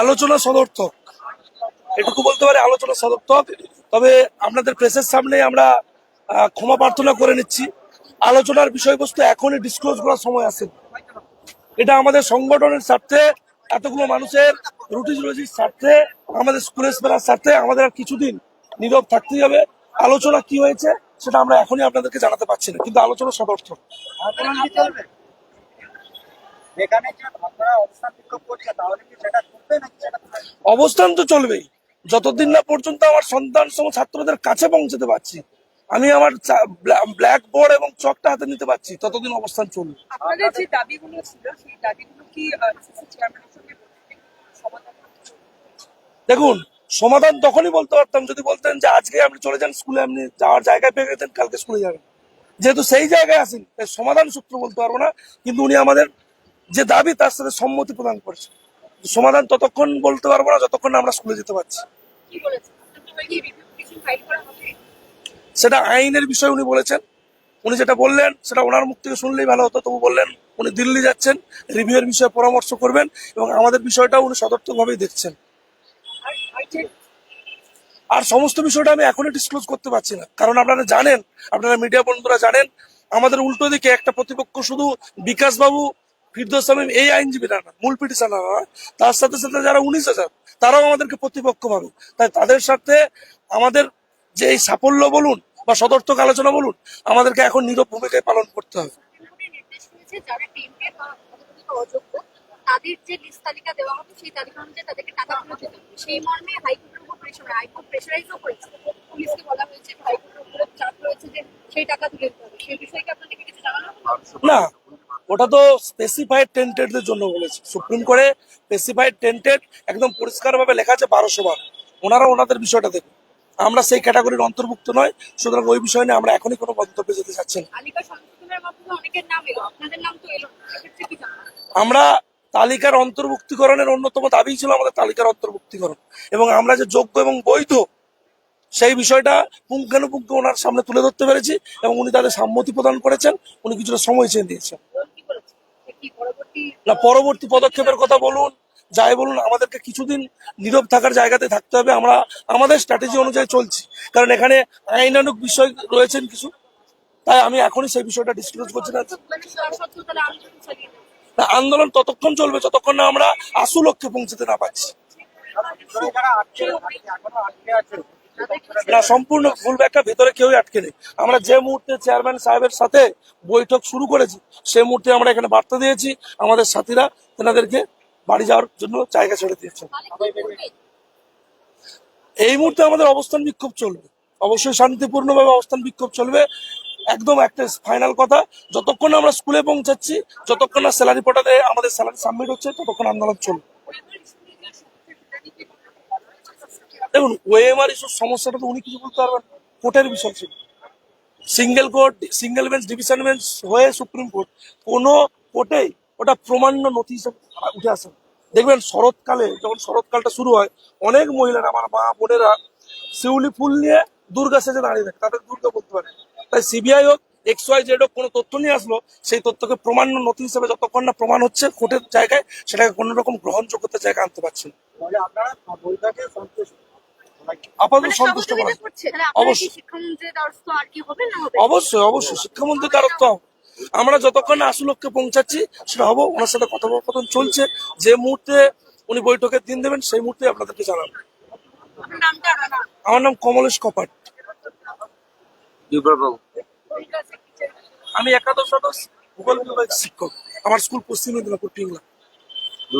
আলোচনা সদর্থক। এটুকু বলতে পারি আলোচনা সদর্থক। তবে আপনাদের প্রেসের সামনে আমরা ক্ষমা প্রার্থনা করে নিচ্ছি। আলোচনার বিষয়বস্তু এখনই ডিসক্লোজ করার সময় আসে এটা আমাদের সংগঠনের স্বার্থে, এতগুলো মানুষের রুটি রুজির স্বার্থে, আমাদের স্কুলের বেলার স্বার্থে আমাদের আর কিছুদিন নীরব থাকতেই হবে। আলোচনা কি হয়েছে সেটা আমরা এখনই আপনাদেরকে জানাতে পারছি না, কিন্তু আলোচনা সদর্থক। এখানে যে আপনারা অবস্থান বিক্ষোভ করছে তাহলে কি সেটা করবে নাকি সেটা অবস্থান তো চলবেই। যতদিন না পর্যন্ত আমার সন্তান সম ছাত্রদের কাছে পৌঁছতে পারছি আমি আমার ব্ল্যাক বোর্ড এবং চকটা হাতে নিতে পারছি ততদিন অবস্থান চলবে। আপনাদের যে দাবিগুলো ছিল সেই দাবিগুলো কি এসএসসি চেয়ারম্যানের সঙ্গে সমাধান দেখুন সমাধান তখনই বলতে পারতাম যদি বলতেন যে আজকে আপনি চলে যান স্কুলে আপনি যাওয়ার জায়গায় পেয়ে গেছেন কালকে স্কুলে যাবেন। যেহেতু সেই জায়গায় আসেন তাই সমাধান সূত্র বলতে পারব না কিন্তু উনি আমাদের যে দাবি তার সাথে সম্মতি প্রদান করেছে। সমাধান ততক্ষণ বলতে পারব না যতক্ষণ না আমরা স্কুলে যেতে পারছি। সেটা আইনের বিষয় উনি বলেছেন। উনি যেটা বললেন সেটা ওনার মুখ থেকে শুনলেই ভালো হতো। তবু বললেন উনি দিল্লি যাচ্ছেন রিভিউয়ের বিষয়ে পরামর্শ করবেন এবং আমাদের বিষয়টা উনি সদর্থকভাবেই দেখছেন। আর সমস্ত বিষয়টা আমি এখনই ডিসক্লোজ করতে পারছি না। কারণ আপনারা জানেন আপনারা মিডিয়া বন্ধুরা জানেন আমাদের উল্টো দিকে একটা প্রতিপক্ষ শুধু বিকাশ বাবু ফিরদোস আমিম এই আইনজীবীরা না মূল পিটিশনার নয় তার সাথে সাথে যারা উনিশ হাজার তারাও আমাদেরকে প্রতিপক্ষ ভাবে। তাই তাদের সাথে আমাদের যে এই সাফল্য বলুন বা সদর্থক আলোচনা বলুন আমাদেরকে এখন নীরব ভূমিকায় পালন করতে হবে। তাদের যে লিস্ট তালিকা দেওয়া হবে সেই তালিকা অনুযায়ী তাদেরকে টাকাগুলো দিতে সেই মর্মে হাইকোর্টের উপর প্রেশার হাইকোর্ট প্রেশারাইজও করেছে। পুলিশকে বলা হয়েছে হাইকোর্টের উপরে চাপ রয়েছে যে সেই টাকা তুলে দিতে হবে। সেই বিষয়ে কি আপনাদেরকে কিছু জানানো হবে? না ওটা তো স্পেসিফাইড টেন্টেডদের জন্য বলেছে। সুপ্রিম কোর্টে স্পেসিফাইড টেন্টেড একদম পরিষ্কারভাবে লেখা আছে বারোশো বার। ওনারা ওনাদের বিষয়টা দেখুন। আমরা সেই ক্যাটাগরির অন্তর্ভুক্ত নয় সুতরাং ওই বিষয় নিয়ে আমরা এখনই কোনো মন্তব্যে যেতে চাচ্ছি না। আমরা তালিকার অন্তর্ভুক্তিকরণের অন্যতম দাবি ছিল আমাদের তালিকার অন্তর্ভুক্তিকরণ। এবং আমরা যে যোগ্য এবং বৈধ সেই বিষয়টা পুঙ্খানুপুঙ্খ ওনার সামনে তুলে ধরতে পেরেছি এবং উনি তাদের সম্মতি প্রদান করেছেন। উনি কিছুটা সময় চেয়ে দিয়েছেন বল কি বলেছে যে কি পরবর্তী না পরবর্তী পদক্ষেপের কথা বলুন যাই বলুন আমাদেরকে কিছুদিন নীরব থাকার জায়গাতে থাকতে হবে। আমরা আমাদের স্ট্র্যাটেজি অনুযায়ী চলছি। কারণ এখানে আইনানুক বিষয় রয়েছেন কিছু। তাই আমি এখনই সেই বিষয়টা ডিসক্লোজ করছি না। মানে না, আন্দোলন ততক্ষণ চলবে যতক্ষণ না আমরা আসু লক্ষ্যে পৌঁছতে না পারছি। না, সম্পূর্ণ ফুল ব্যাগটা ভেতরে কেউই আটকে নেই। আমরা যে মুহূর্তে চেয়ারম্যান সাহেবের সাথে বৈঠক শুরু করেছি সেই মুহূর্তে আমরা এখানে বার্তা দিয়েছি, আমাদের সাথীরা তেনাদেরকে বাড়ি যাওয়ার জন্য জায়গা ছেড়ে করবে এই মুহূর্তে আমাদের অবস্থান বিক্ষোভ চলবে। অবশ্যই শান্তিপূর্ণভাবে অবস্থান বিক্ষোভ চলবে। একদম একটা ফাইনাল কথা, যতক্ষণ আমরা স্কুলে পৌঁছাচ্ছি, যতক্ষণ না স্যালারি পোর্টালে আমাদের স্যালারি সাবমিট হচ্ছে, ততক্ষণ আন্দোলন চলবে। দেখুন ওএমআর ইস্যুর সমস্যাটা তো উনি কিছু বলতে পারবেন। কোর্টের বিষয় ছিল। Single court single bench division bench হয়ে সুপ্রিম কোর্ট কোনো কোর্টেই ওটা প্রমাণ্য নথি হিসেবে উঠে আসে দেখবেন শরৎকালে, যখন শরৎকালটা শুরু হয়, অনেক মহিলারা, আমার মা বোনেরা শিউলি ফুল নিয়ে দুর্গা সেজে দাঁড়িয়ে থাকে। তাদের দুর্গা বলতে পারে। তাই সিবিআই হোক এক্স ওয়াই জেড হোক, কোনো তথ্য নিয়ে আসলো, সেই তথ্যকে প্রমাণ্য নথি হিসেবে যতক্ষণ না প্রমাণ হচ্ছে কোর্টের জায়গায়, সেটাকে কোনো রকম গ্রহণযোগ্যতার জায়গায় আনতে পারছেন আপনারা সন্তুষ্ট আপাতত মানে সন্তুষ্ট করা কি অবশ্যই। শিক্ষামন্ত্রীর দ্বারস্থ আর কি হবে না হবে অবশ্যই অবশ্যই। শিক্ষামন্ত্রী দ্বারস্থ। হব আমরা যতক্ষণ না আসল লক্ষ্যে পৌঁছাচ্ছি সেটা হব। ওনার সাথে কথোপকথন চলছে। যে মুহূর্তে উনি বৈঠকের দিন দেবেন সেই মুহূর্তে আপনাদেরকে জানাব। আমার নাম কমলেশ কপাট। আমি একাদশ সদস্য ভূগোল বিভাগ শিক্ষক। আমার স্কুল পশ্চিম মেদিনীপুর পিংলা